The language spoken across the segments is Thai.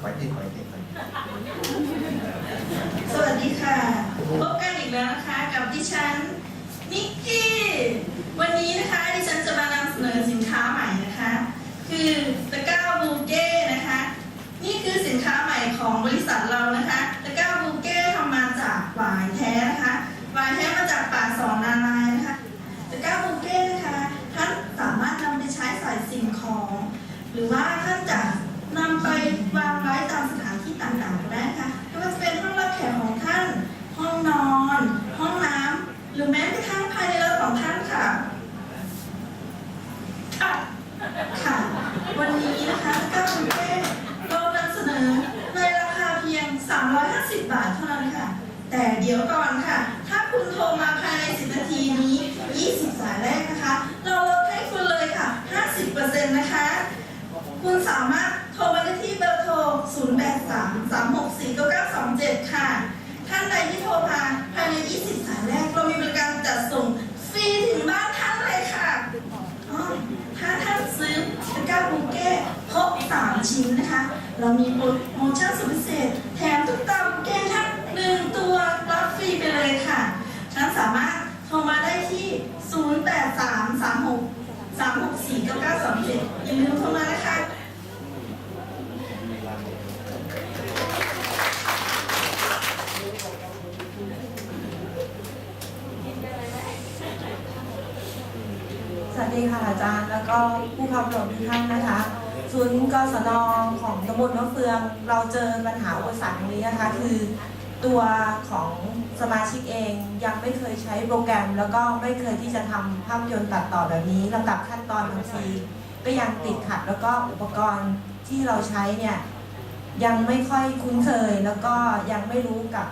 ขออีกขออีกขออีกสวัสดีค่ะ พบกันอีกแล้วนะคะ กับดิฉันนิกกี้ วันนี้นะคะดิฉันจะมานำเสนอสินค้าใหม่นะคะ คือตะกร้าบูเก้นะคะ นี่คือสินค้าใหม่ของบริษัทเรานะคะตะกร้าบูเก้ทำมาจากหวายแท้นะคะหวายแท้มาจากป่าสอนนารายนะคะตะกร้าบูเก้นะคะท่านสามารถนำไปใช้ใส่สิ่งของ หรือว่าท่านจะนำไปวางไว้ตามสถานที่ต่างๆก็ได้ค่ะไม่ว่าจะเป็นห้องรับแขกของท่าน ห้องนอน ห้องน้ำหรือแม้กระทั่งภายในรถของท่านค่ะอะค่ะ วันนี้นะคะก้าวบุฟเฟ่เรานำเสนอในราคาเพียง 350 บาทเท่านั้นค่ะ แต่เดี๋ ยวก่อนค่ะ ถ้าคุณโทรมาภายใน 10 นาทีนี้ 20 สายแรกนะคะ เราลดให้คุณเลยค่ะ 50%นะคะ คุณสามารถโทรมาได้ที่เบอร์โทร 083 364 9927 ค่ะ ท่านใดที่โทรมาภายใน 20 สายแรก เรามีบริการจัดส่งฟรีถึงบ้านท่านเลยค่ะถ้าท่านซื้อตะกร้าบูเก้ครบ 3 ชิ้นนะคะ เรามีโปรโมชั่นสุดพิเศษ แถมตุ๊กตาบูเก้ทั้งหนึ่งตัวรับฟรีไปเลยค่ะ ท่าน สามารถโทรมาได้ที่ 083 36 364 9927 อย่าลืมโทรมานะคะสวัสดีค่ะอาจารย์แล้วก็ผู้ขับรถทุกท่านนะคะศูนย์กศนของตำบลมะเฟือง เราเจอปัญหาอุปสรรคตรงนี้นะคะ คือ ตัวของสมาชิกเองยังไม่เคยใช้โปรแกรม แล้วก็ไม่เคยที่จะทำภาพยนตร์ตัดต่อแบบนี้ลำดับขั้นตอนบางทีก็ยังติดขัดแล้วก็อุปกรณ์ที่เราใช้เนี่ยยังไม่ค่อยคุ้นเคย แล้วก็ยังไม่รู้กับ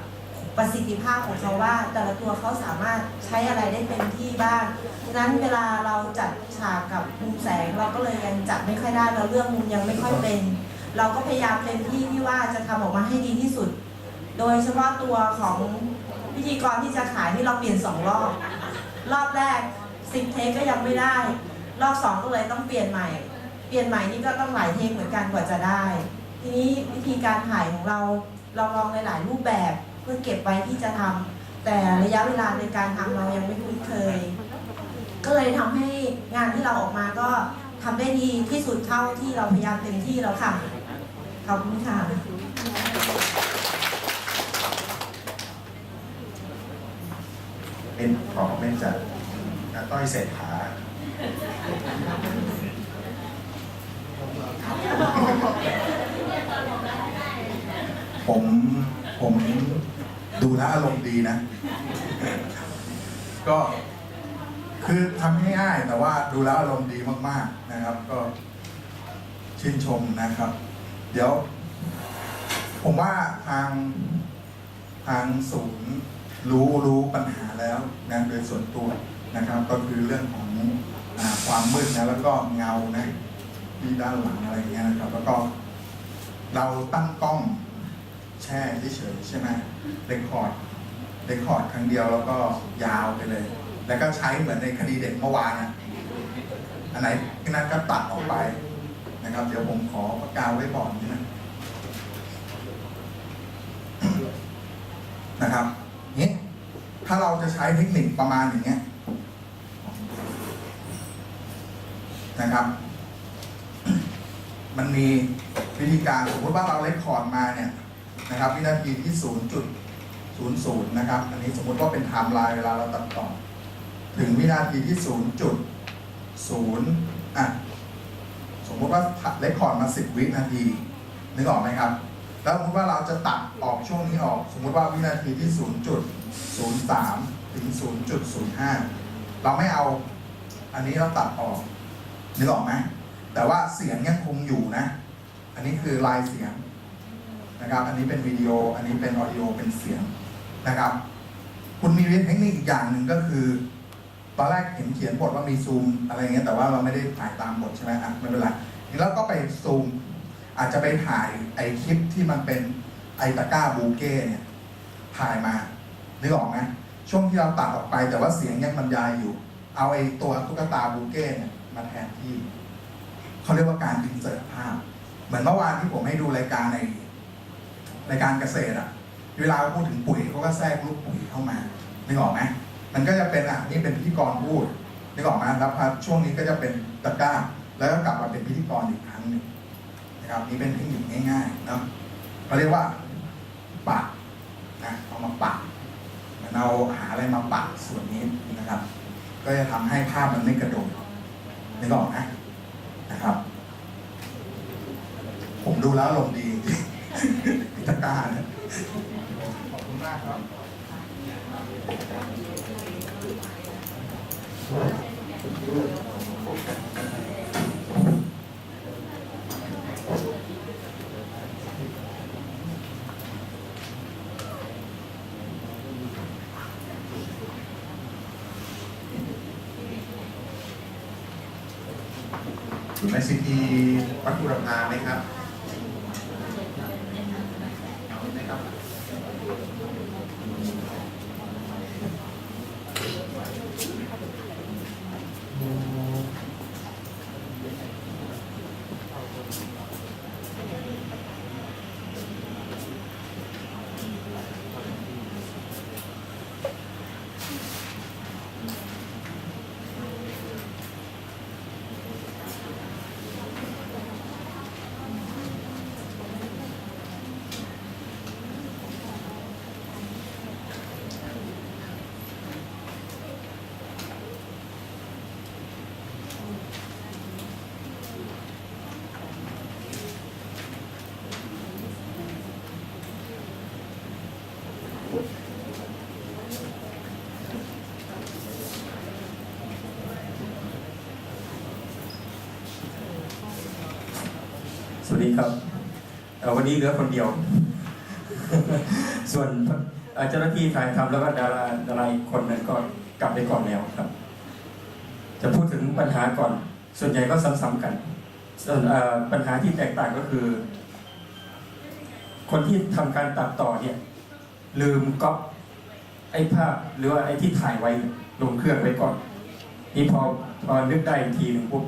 ประสิทธิภาพของเขาว่า แต่ละตัวเขาสามารถใช้อะไรได้เต็มที่บ้างนั้นเวลาเราจัดฉากกับมุมแสง เราก็เลยยังจัดไม่ค่อยได้เราเรื่องมุมยังไม่ค่อยเป็น เราก็พยายามเต็มที่ที่ว่าจะทำออกมาให้ดีที่สุด โดยเฉพาะตัวของพิธีกรที่จะขายนี่เราเปลี่ยนสองรอบ รอบแรกสิบเทคก็ยังไม่ได้ รอบสองก็เลยต้องเปลี่ยนใหม่ เปลี่ยนใหม่นี่ก็ต้องหลายเทคเหมือนกันกว่าจะได้ ทีนี้วิธีการถ่ายของเราเราลองหลายรูปแบบเพื่อเก็บไว้ที่จะทำแต่ระยะเวลาในการทำเรายังไม่คุ้นเคย ก็เลยทำให้งานที่เราออกมาก็ทำได้ดีที่สุดเท่าที่เราพยายามเต็มที่แล้วค่ะขอบคุณค่ะ เป็นขอเป็นจากต้อยเศรษฐาผมผมดูแลอารมณ์ดีนะ ก็คือทำง่ายๆแต่ว่าดูแลอารมณ์ดีมาก ๆนะครับ ก็ชื่นชมนะครับ เดี๋ยว ผมว่าทางทางศูนย์ รู้รู้ปัญหาแล้วนะโดยส่วนตัวนะครับ ก็คือเรื่องของอความมืดนะแล้วก็เงานะที่ด้านหลังอะไรอย่างเงี้ยนะครับ แล้วก็เราตั้งกล้องแช่เฉยใช่ไหมเรคคอร์ดเรคคอร์ดครั้งเดียวแล้วก็ยาวไปเลย แล้วก็ใช้เหมือนในคดีเด็กเมื่อวานนะอันไหนที่นั้นก็ตัดออกไปนะครับ เดี๋ยวผมขอประกาศไว้ก่อนนะนะครับ ถ้าเราจะใช้เทคนิคประมาณอย่างเงี้ยนะครับ มันมีวิธีการสมมติว่าเราเลคคอร์ดมาเนี่ยนะครับวินาทีที่ 0.00 นะครับ อันนี้สมมติว่าเป็นไทม์ไลน์เวลาเราตัดต่อ ถึงวินาทีที่ 0.0 อะ สมมติว่าเลคคอร์ดมา 10 วินาทีนึกออกไหมครับ แล้วสมมติว่าเราจะตัดออกช่วงนี้ออก สมมุติว่าวินาทีที่ 0.03 ถึง 0.05 เราไม่เอาอันนี้เราตัดออกนึกออกไหมแต่ว่าเสียงยังคงอยู่นะ อันนี้คือลายเสียงนะครับ อันนี้เป็นวิดีโอ อันนี้เป็นออดิโอ เป็นเสียงนะครับ คุณมีเทคนิคอีกอย่างหนึ่งก็คือ ตอนแรกเห็นเขียนบทว่ามีซูมอะไรเงี้ย แต่ว่าเราไม่ได้ถ่ายตามบทใช่ไหมอะไม่เป็นไรนี่เราก็ไปซูม อาจจะไปถ่ายไอคลิปที่มันเป็นไอตะก้าบูเก้เนี่ยถ่ายมานึกออกไหมช่วงที่เราตัดออกไปแต่ว่าเสียงยังบรรยายอยู่ เอาไอตัวตุ๊กตาบูเก้เนี่ยมาแทนที่เขาเรียกว่าการอินเสิร์ตภาพ เหมือนเมื่อวานที่ผมให้ดูรายการในรายการเกษตรอะเวลาพูดถึงปุ๋ยเขาก็แทรกลูกปุ๋ยเข้ามานึกออกไหมมันก็จะเป็นอะนี่เป็นพิธีกรพูดนึกออกไหมแล้วพอช่วงนี้ก็จะเป็นตะก้า แล้วก็กลับมาเป็นพิธีกรอีกครั้งหนึ่ง นะครับนี่เป็นเทคนิคง่ายๆนะเขาเรียกว่าปักนะเอามาปักเหมือนเอาหาอะไรมาปักส่วนนี้นะครับ ก็จะทำให้ภาพมันไม่กระโดดนึกออกไหมนะครับ ผมดูแล้วลมดีพิธการเนี่ยขอบคุณมากครับูนย์ไอซีทีวัดบุรพาไหมครับ ครับเอ่วันนี้เหลือคนเดียว ส่วนเจ้าหน้าที่ถ่ายทำแล้วก็ดาราดาราอีกคนนั้นก็กลับไปก่อนแล้วครับ จะพูดถึงปัญหาก่อน ส่วนใหญ่ก็ซ้ำๆกัน ส่วนปัญหาที่แตกต่างก็คือ คนที่ทำการตัดต่อเนี่ย ลืมก๊อปไอ้ภาพหรือว่าไอ้ที่ถ่ายไว้ลงเครื่องไว้ก่อน นี่พอพอนึกได้อีกทีหนึ่งปุ๊บ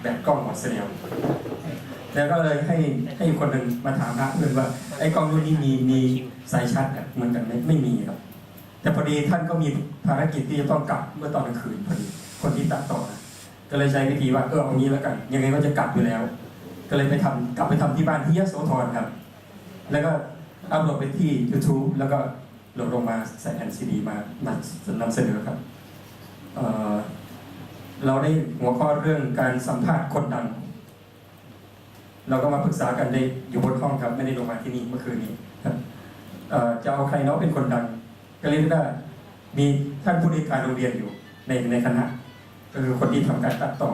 แบตกล้องหมดเสียแล้ว แล้วก็เลยให้ให้คนหนึ่งมาถามพระเพื่อนว่าไอ้กล้องรุ่นนี้มีมีสายชาร์จเหมือนกันไหมไม่มีครับ แต่พอดีท่านก็มีภารกิจที่จะต้องกลับเมื่อตอนกลางคืนพอดีคนที่ตัดต่อนะก็เลยใช้วิธีว่าเออเอางี้แล้วกัน ยังไงก็จะกลับอยู่แล้ว ก็เลยไปทำกลับไปทำที่บ้านที่ยโสธรครับ แล้วก็อัพโหลดไปที่ YouTube แล้วก็โหลดลงมาใส่แอนซีดีมานำเสนอครับเเราได้หัวข้อเรื่องการสัมภาษณ์คนดัง เราก็มาปรึกษากันได้อยู่บนห้องครับ ไม่ได้ลงมาที่นี่เมื่อคืนนี้ครับจะเอาใครเนาะเป็นคนดัง ก็เรียกได้มีท่านผู้ในการโรงเรียนอยู่ในในคณะก็คือคนที่ทำการตัดต่อ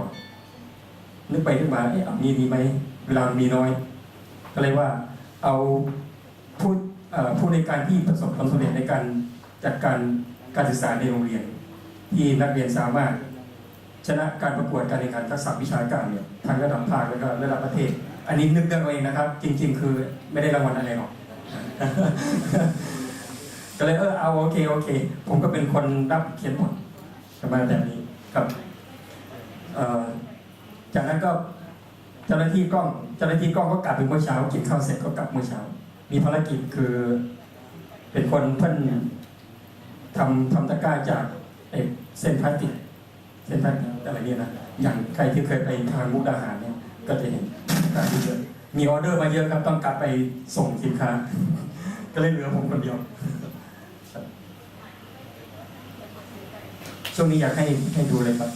นึกไปนึกมาเอ๊ะเอมีดีไหมเวลามีน้อย ก็เลยว่าเอาผู้ผู้ในการที่ประสบความสำเร็จในการจัดการการศึกษาในโรงเรียน ที่นักเรียนสามารถชนะการประกวดการแข่งขันทักษะวิชาการเนี่ยทั้งระดับภาคแล้วก็ระดับประเทศ อันนี้นึกกันเอาเองนะครับ จริง ๆ คือไม่ได้รางวัลอะไรหรอกก็เลยเออเอาโอเคโอเค ผมก็เป็นคนรับเขียนบทประมาณแบบนี้ครับจากนั้นก็เจ้าหน้าที่กล้องเจ้าหน้าที่กล้องก็กลับไปเมื่อเช้ากินข้าวเสร็จก็กลับเมื่อเช้า มีภารกิจคือ เป็นคนเพิ่นทำทำตะกร้าจากเส้นพลาสติกเส้นทางอะไรเนี่ยนะอย่างใครที่เคยไปทางมุกดาหารเนี่ยก็จะเห็น มีออเดอร์มาเยอะครับต้องกลับไปส่งสินค้า ก็เลยเหลือผมคนเดียวช่วงนี้อยากให้ให้ดูเลยครับ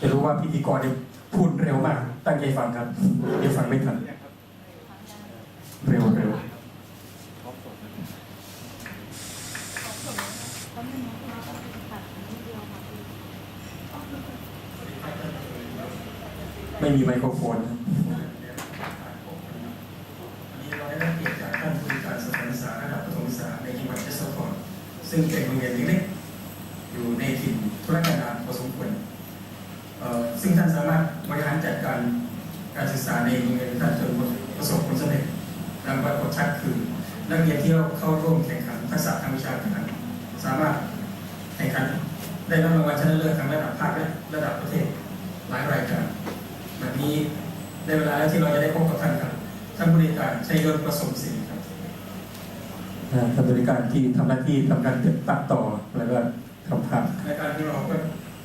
จะรู้ว่าพิธีกรเนี่ยพูดเร็วมาก ตั้งใจฟังครับเดี๋ยวฟังไม่ทันเร็วเร็วไม่มีไมโครโฟน ซึ่งเป็นโรงเรียนเล็กๆอยู่ในถิ่นธุรกันดารพอสมควรซึ่งท่านสามารถบริหารจัดการการศึกษาในโรงเรียนท่านจนประสบผลสำเร็จดังปรากฏชัดคือ นักเรียนที่เข้าร่วมแข่งขันทักษะทางวิชาการสามารถแข่งขันได้รับรางวัลชนะเลิศทั้งระดับภาคและระดับประเทศหลายรายการแบบนี้ได้เวลาแล้วที่เราจะได้พบกับท่านครับทำบริการใช้รถผสมสีครับ ทำบริการที่ทำหน้าที่ทำการตัดต่อแล้วก็ทำภาพรายการที่เราก็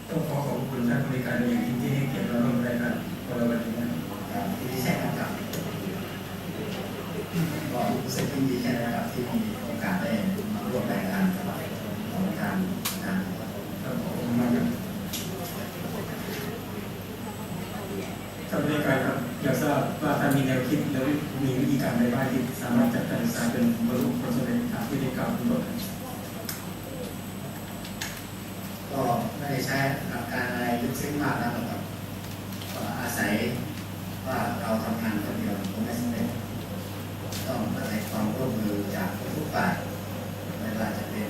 ต้องขอขอบคุณท่านบริการอย่างยิ่งที่ให้เกียรติเราร่วมรายการของเราวันนี้นะครับที่แช่นะครับก็รู้สึกที่ดีใจนะครับที่มีโอกาสได้มาร่วมรายการของการงานครับขอบคุณมากครับท่านบริการครับ อยากทราบว่าท่านมีแนวคิดและมีวิธีการใดบ้างที่สามารถจัดการศึกษาเป็นบรรลุผลสำเร็จทางวิธีการทั้งหมดก็ไม่ได้ใช้หลักการอะไรลึกซึ้งมากนะครับก็อาศัยว่าเราทำงานคนเดียวคงไม่สำเร็จต้องอาศัยความร่วมมือจากทุกฝ่ายไม่ว่าจะเป็น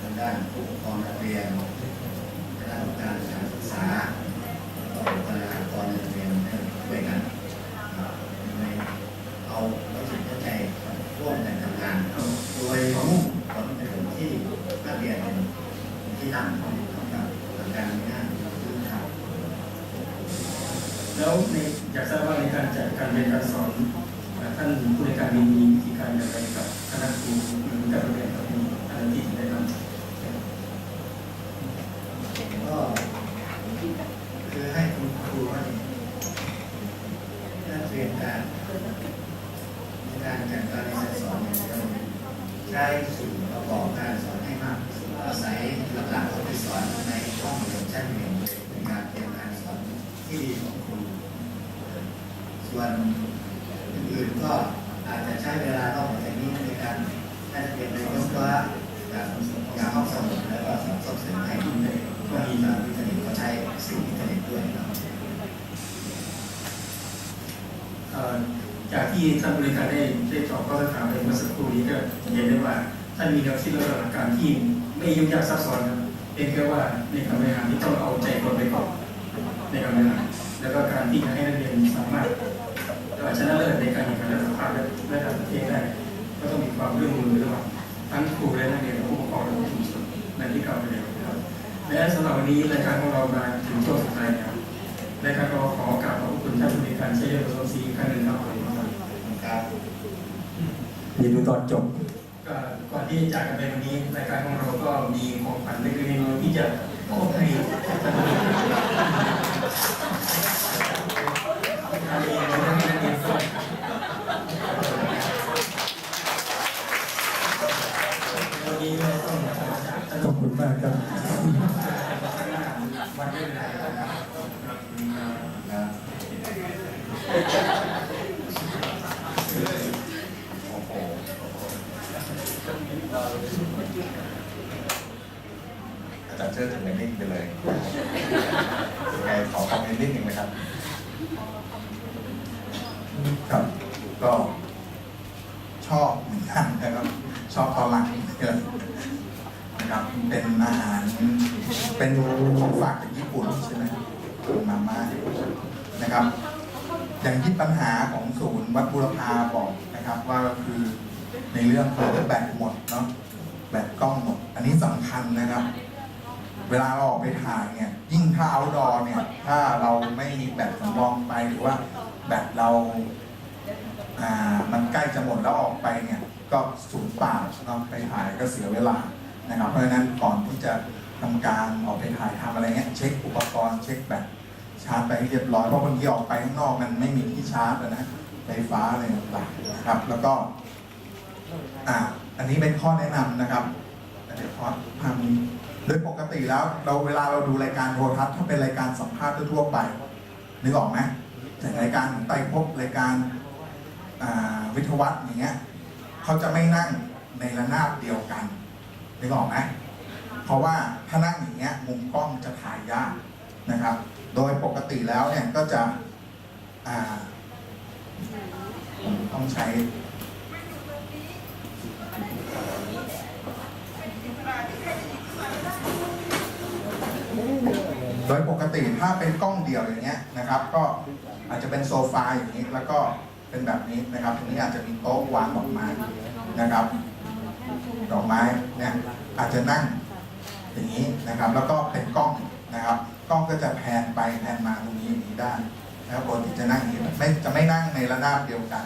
ทางด้านผู้ปกครองนักเรียนทางด้านการศึกษาแล้วก็บุคลากรในโรงเรียนให้ช่วยกัน ในเอาเราจิตเข้าใจร่วมกันทำงาน โดยมุ่งผลประโยชน์ที่นักเรียนเป็นที่ตั้งของกับการงานพื้นฐาน แล้วในอยากทราบว่าในการจัดการเรียนการสอนอ่าท่านผู้ในวยการมีวิธีการอย่างไรกับคณะครูหรือการเรียนกับมีอะไรที่ได้นำ ก็คือให้คุณครูให้นักเรียนการในการจัดการเรียนการสอนเนี่ยจะใช้สื่อประกอบการสอนให้มากที่สุดอาศัยหลักๆที่สอนในห้องเรียนชั้นเรียนในการเตรียมการสอนที่ดีของครู ส่วนอื่นๆก็อาจจะใช้เวลานอกจากนี้ในการให้นักเรียนไปยกตัวอย่างอย่างห้องสมุดแล้วก็ส่งเสริมให้ก็มีทางอินเทอร์เน็ตก็ใช้สื่ออินเทอร์เน็ตด้วยนะครับ เอ่อจาก ที่ท่านบริการได้ได้ตอบข้อสักถามไปเมื่อสักครู่นี้ก็เห็นได้ว่าท่านมีแนวคิดและหลักการที่ไม่ยุ่งยากซับซ้อนครับเพียงแค่ว่าในการบริหารที่ต้องเอาใจคนไปก่อนในการบริหารแล้วก็การที่จะให้นักเรียนสามารถเอ่อชนะเลิศในการแข่งขันระดับภาคและระดับประเทศได้ก็ต้องมีความร่วมมือระหว่างทั้งครูและนักเรียนผู้ปกครองและชุมชนในที่กล่าวไปแล้วนะครับและสำหรับวันนี้รายการของเรามาถึงช่วงสุดท้ายแล้วรายการเราขอกราบขอบคุณท่านผู้บริการใช้ยาวชนศรีครั้งหนึ่งครับ อย่าดูตอนจบก่อนที่จะจากกันไปวันนี้รายการของเราก็มีของขวัญเล็กๆน้อยๆที่จะมอบให้วันนี้เราต้องจากขอบคุณมากครับวันนี้ อาจารย์เชิดถึงนิ่งไปเลยยังไงขอคอมเมนต์นิดนึงนะครับ ครับก็ชอบเหมือนกันนะครับ ชอบตอนหลังนะครับเป็นอาหารเป็นของฝากจากญี่ปุ่นใช่ไหมมาม่านะครับ อย่างที่ปัญหาของศูนย์วัดบุรพาบอกนะครับ ว่าคือในเรื่องของแบตหมดเนาะแบตกล้องหมด อันนี้สำคัญนะครับ เวลาเราออกไปถ่ายเนี่ย ยิ่งถ้าเอาดอเนี่ย ถ้าเราไม่มีแบตสำรองไปหรือว่าแบตเรา อ่า มันใกล้จะหมดแล้วออกไปเนี่ย ก็สูญเปล่าเนาไปถ่ายก็เสียเวลานะครับ เพราะฉะนั้นก่อนที่จะทำการออกไปถ่ายทำอะไรเงี้ยเช็คอุปกรณ์เช็คแบตชาร์จไปให้เรียบร้อยเพราะบางทีออกไปข้างนอกมันไม่มีที่ชาร์จอะนะไฟฟ้าอะไรต่างๆนะครับ แล้วก็อ่าอันนี้เป็นข้อแนะนำนะครับเดี๋ยวขอภาพนี้ โดยปกติแล้วเราเวลาเราดูรายการโทรทัศน์ถ้าเป็นรายการสัมภาษณ์ทั่วไปนึกออกไหมอย่างรายการของไต่พบรายการวิทยวัฒน์อย่างเงี้ยเขาจะไม่นั่งในระนาบเดียวกันนึกออกไหมเพราะว่าถ้านั่งอย่างเงี้ยมุมกล้องจะถ่ายยากนะครับ โดยปกติแล้วเนี่ยก็จะต้องใช้ ดยปกติถ้าเป็นกล้องเดียวอย่างเงี้ยนะครับ ก็อาจจะเป็นโซฟาอย่างนี้แล้วก็เป็นแบบนี้นะครับตรงนี้อาจจะมีโต๊ะวางดอกไม้นะครับ ดอกไม้เนี่ยอาจจะนั่งอย่างนี้นะครับ แล้วก็เป็นกล้องนะครับ กล้องก็จะแพนไปแพนมาตรงนี้อย่างนี้ได้นะครับปกติจะนั่งอย่างนี้ไม่จะไม่นั่งในระนาบเดียวกัน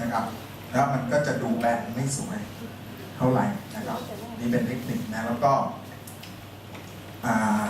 นะครับ แล้วมันก็จะดูแบนไม่สวยเท่าไหร่นะครับ นี่เป็นเทคนิคนะแล้วก็อ่า